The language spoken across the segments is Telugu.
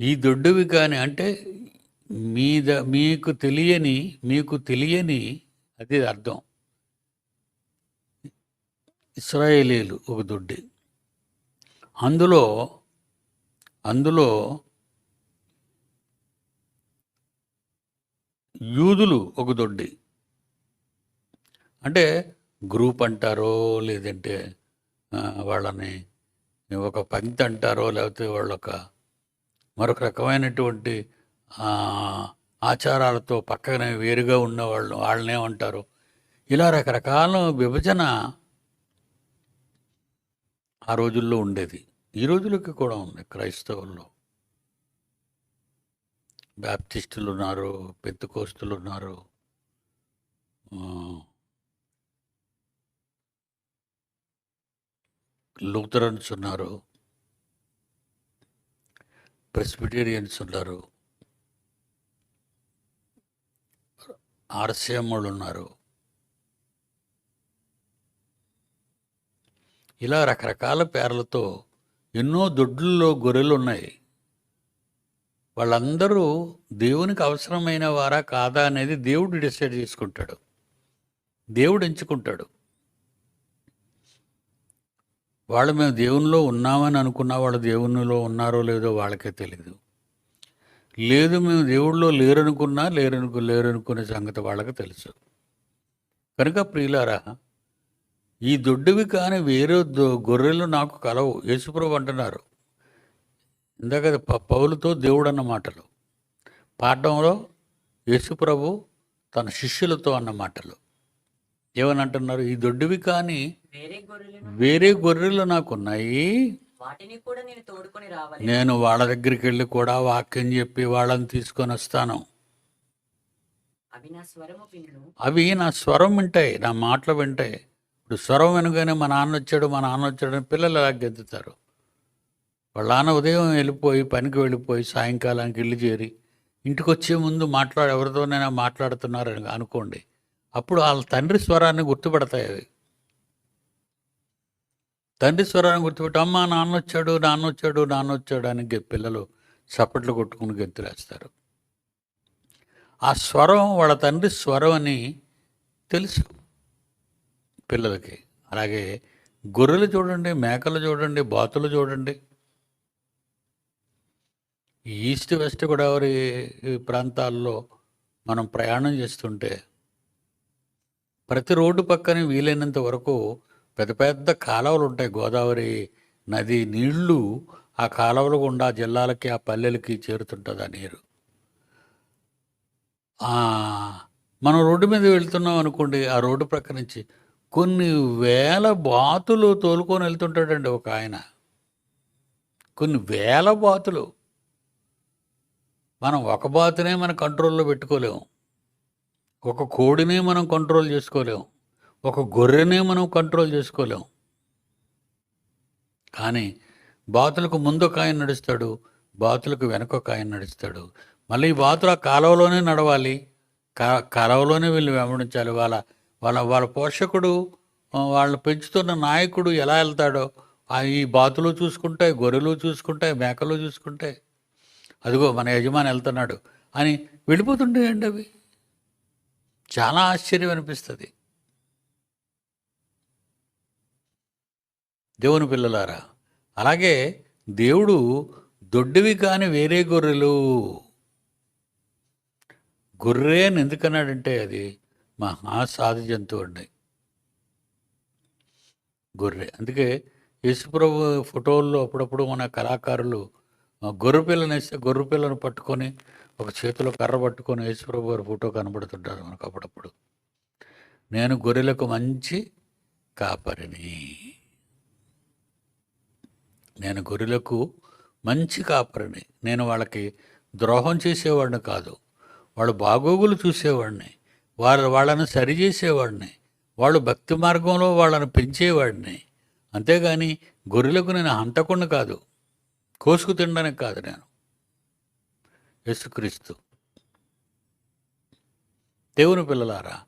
ఈ దొడ్డువి కాని అంటే మీద మీకు తెలియని మీకు తెలియని అది అర్థం. ఇస్రాయేలీలు ఒక దొడ్డి. అందులో అందులో యూదులు ఒక దొడ్డి. అంటే గ్రూప్ అంటారో లేదంటే వాళ్ళని ఒక పంక్తి అంటారో లేకపోతే వాళ్ళొక మరొక రకమైనటువంటి ఆచారాలతో పక్కనే వేరుగా ఉన్న వాళ్ళు వాళ్ళనే ఏమంటారు? ఇలా రకరకాల విభజన ఆ రోజుల్లో ఉండేది. ఈ రోజులకి కూడా ఉంది క్రైస్తవుల్లో. బ్యాప్టిస్టులు ఉన్నారు పెత్తుకోస్తులు ఉన్నారు లూథరన్స్ ఉన్నారు. ప్రెస్బిటేరియన్స్ ఉన్నారు. ఆర్సీఎం వాళ్ళు ఉన్నారు. ఇలా రకరకాల పేర్లతో ఎన్నో దొడ్లలో గొర్రెలు ఉన్నాయి. వాళ్ళందరూ దేవునికి అవసరమైన వారా కాదా అనేది దేవుడు డిసైడ్ చేసుకుంటాడు. దేవుడు ఎంచుకుంటాడు. వాళ్ళు మేము దేవునిలో ఉన్నామని అనుకున్నా వాళ్ళు దేవునిలో ఉన్నారో లేదో వాళ్ళకే తెలియదు లేదు మేము దేవుళ్ళో లేరనుకున్నా లేరనుకు లేరనుకునే సంగతి వాళ్ళకి తెలుసు. కనుక ప్రియులారా ఈ దొడ్డువి కానీ వేరే దొ- గొర్రెలు నాకు కలవు. యేసుప్రభు అంటున్నారు. ఇందాక ప- పౌలుతో దేవుడు అన్న మాటలు. పాఠంలో యేసుప్రభు తన శిష్యులతో అన్న మాటలు. ఏమని అంటున్నారు ఈ దొడ్డువి కాని వేరే గొర్రెలు నాకున్నాయి. నేను వాళ్ళ దగ్గరికి వెళ్ళి కూడా వాక్యం చెప్పి వాళ్ళని తీసుకొని వస్తాను. అవి నా స్వరం వింటాయి నా మాటలు వింటాయి. ఇప్పుడు స్వరం వినగానే మా నాన్న వచ్చాడు మా నాన్న వచ్చాడు అని పిల్లలు ఎలా గెంతుతారు? వాళ్ళ నాన్న ఉదయం వెళ్ళిపోయి పనికి వెళ్ళిపోయి సాయంకాలానికి ఇల్లు చేరి ఇంటికి వచ్చే ముందు మాట్లాడు ఎవరితోనైనా మాట్లాడుతున్నారని అనుకోండి. అప్పుడు వాళ్ళ తండ్రి స్వరాన్ని గుర్తుపడతాయి అవి. తండ్రి స్వరాన్ని గుర్తుపెట్టి అమ్మ నాన్న వచ్చాడు నాన్న వచ్చాడు నాన్న వచ్చాడు అని పిల్లలు చప్పట్లు కొట్టుకుని గెంతులేస్తారు ఆ స్వరం వాళ్ళ తండ్రి స్వరం అని తెలుసు పిల్లలకి. అలాగే గొర్రెలు చూడండి మేకలు చూడండి బాతులు చూడండి. ఈస్ట్ వెస్ట్ గోదావరి ప్రాంతాల్లో మనం ప్రయాణం చేస్తుంటే ప్రతి రోడ్డు పక్కన వీలైనంత వరకు పెద్ద పెద్ద కాలువలు ఉంటాయి. గోదావరి నది నీళ్ళు ఆ కాలువలు గుండా జిల్లాలకి ఆ పల్లెలకి చేరుతుంటుంది ఆ నీరు. మనం రోడ్డు మీద వెళ్తున్నాం అనుకోండి ఆ రోడ్డు ప్రక్క నుంచి కొన్ని వేల బాతులు తోలుకొని వెళ్తుంటాడండి ఒక ఆయన. కొన్ని వేల బాతులు. మనం ఒక బాతునే మన కంట్రోల్లో పెట్టుకోలేము. ఒక కోడినే మనం కంట్రోల్ చేసుకోలేము ఒక గొర్రెనే మనం కంట్రోల్ చేసుకోలేం. కానీ బాతులకు ముందు ఒక ఆయన నడుస్తాడు బాతులకు వెనక ఒక ఆయన నడుస్తాడు. మళ్ళీ ఈ బాతులు ఆ కాలువలోనే నడవాలి. కా కాలువలోనే వీళ్ళు వెంబడించాలి. వాళ్ళ వాళ్ళ వాళ్ళ పోషకుడు వాళ్ళు పెంచుతున్న నాయకుడు ఎలా వెళ్తాడో ఆ ఈ బాతులు చూసుకుంటాయి గొర్రెలు చూసుకుంటాయి మేకలు చూసుకుంటాయి. అదిగో మన యజమాని వెళ్తున్నాడు అని వెళ్ళిపోతుంటాయండి అవి. చాలా ఆశ్చర్యం అనిపిస్తుంది. దేవుని పిల్లలారా అలాగే దేవుడు దొడ్డివి కాని వేరే గొర్రెలు. గొర్రె అని ఎందుకన్నాడంటే అది మహా సాధు జంతువు అండి. గొర్రె. అందుకే యేసుప్రభు ఫోటోల్లో అప్పుడప్పుడు మన కళాకారులు గొర్రెపిల్లని గొర్రె వేస్తే గొర్రె పిల్లను పట్టుకొని ఒక చేతిలో కర్ర పట్టుకొని యేసుప్రభు గారి ఫోటో కనబడుతుంటారు మనకు అప్పుడప్పుడు. నేను గొర్రెలకు మంచి కాపరిని. నేను గొర్రెలకు మంచి కాపరిని. నేను వాళ్ళకి ద్రోహం చేసేవాడిని కాదు. వాళ్ళు బాగోగులు చూసేవాడిని. వాళ్ళ వాళ్ళని సరిచేసేవాడిని వాళ్ళు భక్తి మార్గంలో వాళ్ళని పెంచేవాడిని. అంతేగాని గొర్రెలకు నేను హంతకుండా కాదు. కోసుకు తినడానికి కాదు నేను. యేసుక్రీస్తు. దేవుని పిల్లలారా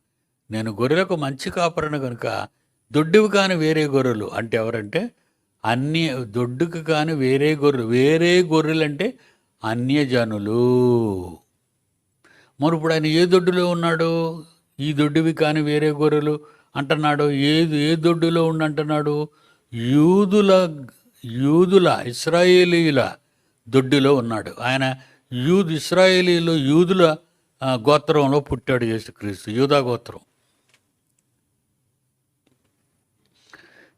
నేను గొర్రెలకు మంచి కాపరను కనుక దొడ్డివి కాని వేరే గొర్రెలు అంటే ఎవరంటే అన్ని దొడ్డుకు కాని వేరే గొర్రెలు వేరే గొర్రెలు అంటే అన్యజనులు. మరి ఇప్పుడు ఆయన ఏ దొడ్డులో ఉన్నాడు? ఈ దొడ్డివి కానీ వేరే గొర్రెలు అంటున్నాడు? ఏ ఏ దొడ్డులో ఉండి అంటున్నాడు యూదుల యూదుల ఇస్రాయేలీల దొడ్డిలో ఉన్నాడు. ఆయన యూద్ ఇస్రాయేలీలు యూదుల గోత్రంలో పుట్టాడు యేసుక్రీస్తు యూదా గోత్రం.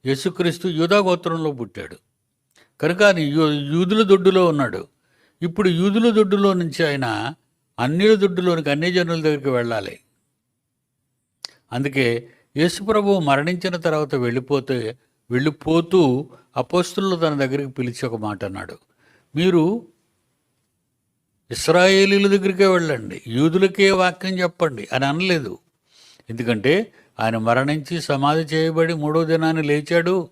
యేసుక్రీస్తు యూదా గోత్రంలో పుట్టాడు. కనుక ఆయన యూదుల దొడ్డులో ఉన్నాడు. ఇప్పుడు యూదుల దొడ్డులో నుంచి ఆయన అన్నిల దొడ్డులోనికి అన్ని జనుల దగ్గరికి వెళ్ళాలి. అందుకే యేసుప్రభు మరణించిన తర్వాత వెళ్ళిపోతే వెళ్ళిపోతూ అపోస్తులు తన దగ్గరికి పిలిచి ఒక మాట అన్నాడు. మీరు ఇస్రాయేలీల దగ్గరికే వెళ్ళండి. యూదులకే వాక్యం చెప్పండి అని అనలేదు. ఎందుకంటే ఆయన మరణించి సమాధి చేయబడి మూడో దినాన్ని లేచాడు.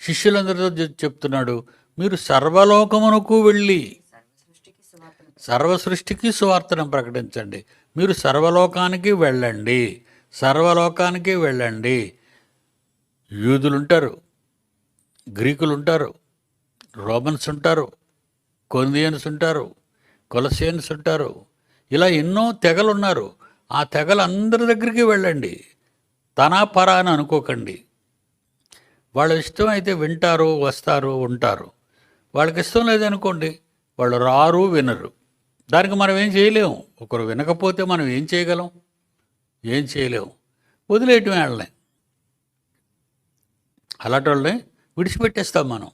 శిష్యులందరితో చెప్తున్నాడు మీరు సర్వలోకమునకు వెళ్ళి సర్వ సృష్టికి సర్వ సృష్టికి సువార్తను ప్రకటించండి. మీరు సర్వలోకానికి వెళ్ళండి. సర్వలోకానికి వెళ్ళండి. యూదులు ఉంటారు గ్రీకులు ఉంటారు రోమన్స్ ఉంటారు కొందియన్స్ ఉంటారు కొలసియన్స్ ఉంటారు ఇలా ఎన్నో తెగలు ఉన్నారు ఆ తెగలందరి దగ్గరికి వెళ్ళండి. తనా పరా అని అనుకోకండి. వాళ్ళ ఇష్టం అయితే వింటారు వస్తారు ఉంటారు. వాళ్ళకి ఇష్టం లేదనుకోండి వాళ్ళు రారు వినరు. దానికి మనం ఏం చేయలేము ఒకరు వినకపోతే మనం ఏం చేయగలం? ఏం చేయలేము వదిలేయటం వాళ్ళని అలాంటి వాళ్ళని విడిచిపెట్టేస్తాం మనం.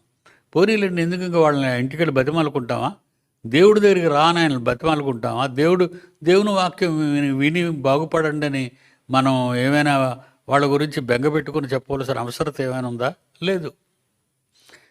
పోనీలండి ఎందుకు ఇంకా వాళ్ళని ఇంటికెళ్ళి బతిమాలుకుంటామా? దేవుడి దగ్గరికి రానాయన బతిమాలుకుంటామా? దేవుడు దేవుని వాక్యం విని విని బాగుపడండి అని మనం ఏమైనా వాళ్ళ గురించి బెంగ పెట్టుకుని చెప్పవలసిన అవసరత ఏమైనా ఉందా? లేదు.